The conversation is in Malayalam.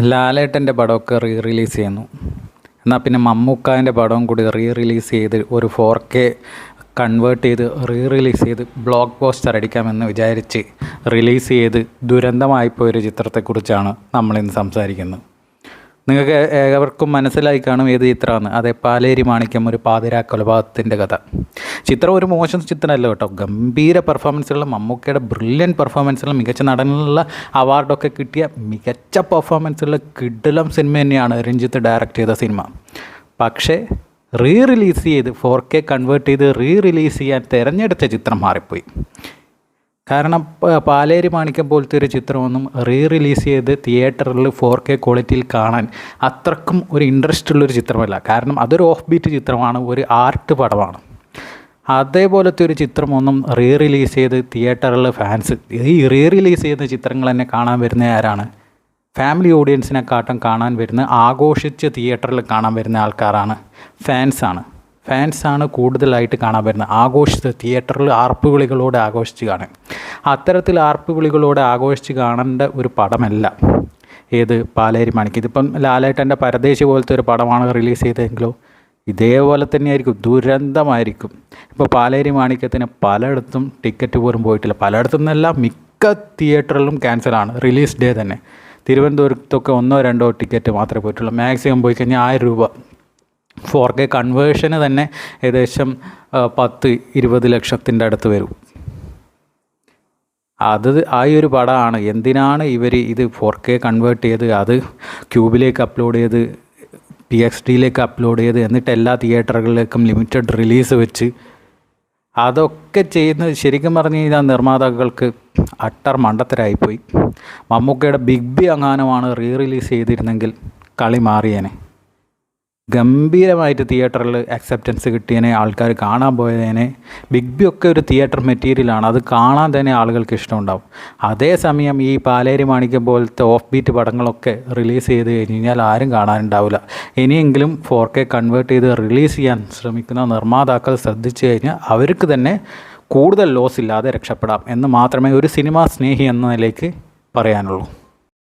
ലാലേട്ടന്റെ പടമൊക്കെ റീ റിലീസ് ചെയ്യുന്നു. എന്നാൽ പിന്നെ മമ്മൂക്കാന്റെ പടവും കൂടി റീ റിലീസ് ചെയ്ത് ഒരു ഫോർ കെ കൺവേർട്ട് ചെയ്ത് റീ റിലീസ് ചെയ്ത് ബ്ലോക്ക് പോസ്റ്റർ അടിക്കാമെന്ന് വിചാരിച്ച് റിലീസ് ചെയ്ത് ദുരന്തമായിപ്പോയൊരു ചിത്രത്തെക്കുറിച്ചാണ് നമ്മളിന്ന് സംസാരിക്കുന്നത്. നിങ്ങൾക്ക് ഏവർക്കും മനസ്സിലായി കാണും ഏത് ചിത്രമാണ്. അതെ പാലേരി മാണിക്യം ഒരു പാതിരാ കൊലപാതകത്തിന്റെ കഥ. ചിത്രം ഒരു മോശം ചിത്രമല്ല കേട്ടോ. ഗംഭീര പെർഫോമൻസുള്ള മമ്മൂക്കയുടെ ബ്രില്യൻ പെർഫോമൻസുള്ള മികച്ച നടനുള്ള അവാർഡൊക്കെ കിട്ടിയ മികച്ച പെർഫോമൻസുള്ള കിഡിലം സിനിമ തന്നെയാണ് രഞ്ജിത്ത് ഡയറക്റ്റ് ചെയ്ത സിനിമ പക്ഷേ റീ റിലീസ് ചെയ്ത് ഫോർ കെ കൺവേർട്ട് ചെയ്ത് റീ റിലീസ് ചെയ്യാൻ തിരഞ്ഞെടുത്ത ചിത്രം മാറിപ്പോയി. കാരണം പാലേരി മാണിക്കം പോലത്തെ ഒരു ചിത്രമൊന്നും റീ റിലീസ് ചെയ്ത് തിയേറ്ററിൽ ഫോർ കെ ക്വാളിറ്റിയിൽ കാണാൻ അത്രക്കും ഒരു ഇൻട്രസ്റ്റ് ഉള്ളൊരു ചിത്രമല്ല. കാരണം അതൊരു ഓഫ് ബീറ്റ് ചിത്രമാണ് ഒരു ആർട്ട് പടമാണ്. അതേപോലത്തെ ഒരു ചിത്രമൊന്നും റീ റിലീസ് ചെയ്ത് തിയേറ്ററിൽ ഫാൻസ് ഈ റീ റിലീസ് ചെയ്യുന്ന ചിത്രങ്ങൾ തന്നെ കാണാൻ വരുന്ന ആരാണ്? ഫാമിലി ഓഡിയൻസിനെക്കാട്ടും കാണാൻ വരുന്ന ആഘോഷിച്ച് തിയേറ്ററിൽ കാണാൻ വരുന്ന ആൾക്കാരാണ് ഫാൻസാണ് ഫാൻസാണ് കൂടുതലായിട്ട് കാണാൻ വരുന്നത്. ആഘോഷിച്ച് തിയേറ്ററിൽ ആർപ്പ് വിളികളോടെ ആഘോഷിച്ച് കാണാൻ അത്തരത്തിൽ ആർപ്പ് വിളികളോടെ ആഘോഷിച്ച് കാണേണ്ട ഒരു പടമല്ല. ഏത്? പാലേരി മണിക്ക് ഇതിപ്പം ലാലേട്ടന്റെ പരദേശി പോലത്തെ ഒരു പടമാണ് റിലീസ് ചെയ്തതെങ്കിലോ ഇതേപോലെ തന്നെയായിരിക്കും. ദുരന്തമായിരിക്കും. ഇപ്പോൾ പാലേരി മാണിക്യത്തിന് പലയിടത്തും ടിക്കറ്റ് പോലും പോയിട്ടില്ല. പലയിടത്തു നിന്നല്ല മിക്ക തിയേറ്ററിലും ക്യാൻസലാണ്. റിലീസ് ഡേ തന്നെ. തിരുവനന്തപുരത്തൊക്കെ ഒന്നോ രണ്ടോ ടിക്കറ്റ് മാത്രമേ പോയിട്ടുള്ളൂ. മാക്സിമം പോയി കഴിഞ്ഞാൽ ആയിരം രൂപ ഫോർ കെ കൺവേർഷന് തന്നെ ഏകദേശം പത്ത് ഇരുപത് ലക്ഷത്തിന്റെ അടുത്ത് വരും. അത് ആ ഒരു പടമാണ്. എന്തിനാണ് ഇവർ ഇത് ഫോർ കെ കൺവേർട്ട് ചെയ്ത് അത് ക്യൂബിലേക്ക് അപ്ലോഡ് ചെയ്ത് പി എക്സ് ഡിയിലേക്ക് അപ്ലോഡ് ചെയ്ത് എന്നിട്ട് എല്ലാ തിയേറ്ററുകളിലേക്കും ലിമിറ്റഡ് റിലീസ് വെച്ച് അതൊക്കെ ചെയ്യുന്നത് ശരിക്കും പറഞ്ഞു കഴിഞ്ഞാൽ നിർമ്മാതാക്കൾക്ക് അട്ടർ മണ്ടത്തരായിപ്പോയി. മമ്മൂക്കയുടെ ബിഗ് ബി അങ്ങാനമാണ് റീ റിലീസ് ചെയ്തിരുന്നെങ്കിൽ കളി മാറിയേനെ. ഗംഭീരമായിട്ട് തിയേറ്ററിൽ അക്സെപ്റ്റൻസ് കിട്ടിയതിനെ ആൾക്കാർ കാണാൻ പോയതിനെ. ബിഗ് ബി ഒക്കെ ഒരു തിയേറ്റർ മെറ്റീരിയലാണ് അത് കാണാൻ തന്നെ ആളുകൾക്ക് ഇഷ്ടമുണ്ടാവും. അതേസമയം ഈ പാലേരി മാണിക്യം പോലത്തെ ഓഫ് ബീറ്റ് പടങ്ങളൊക്കെ റിലീസ് ചെയ്ത് കഴിഞ്ഞ് കഴിഞ്ഞാൽ ആരും കാണാനുണ്ടാവില്ല. ഇനിയെങ്കിലും ഫോർ കെ കൺവേർട്ട് ചെയ്ത് റിലീസ് ചെയ്യാൻ ശ്രമിക്കുന്ന നിർമ്മാതാക്കൾ ശ്രദ്ധിച്ചു കഴിഞ്ഞാൽ അവർക്ക് തന്നെ കൂടുതൽ ലോസ് ഇല്ലാതെ രക്ഷപ്പെടാം എന്ന് മാത്രമേ ഒരു സിനിമാ സ്നേഹി എന്ന നിലയ്ക്ക് പറയാനുള്ളൂ.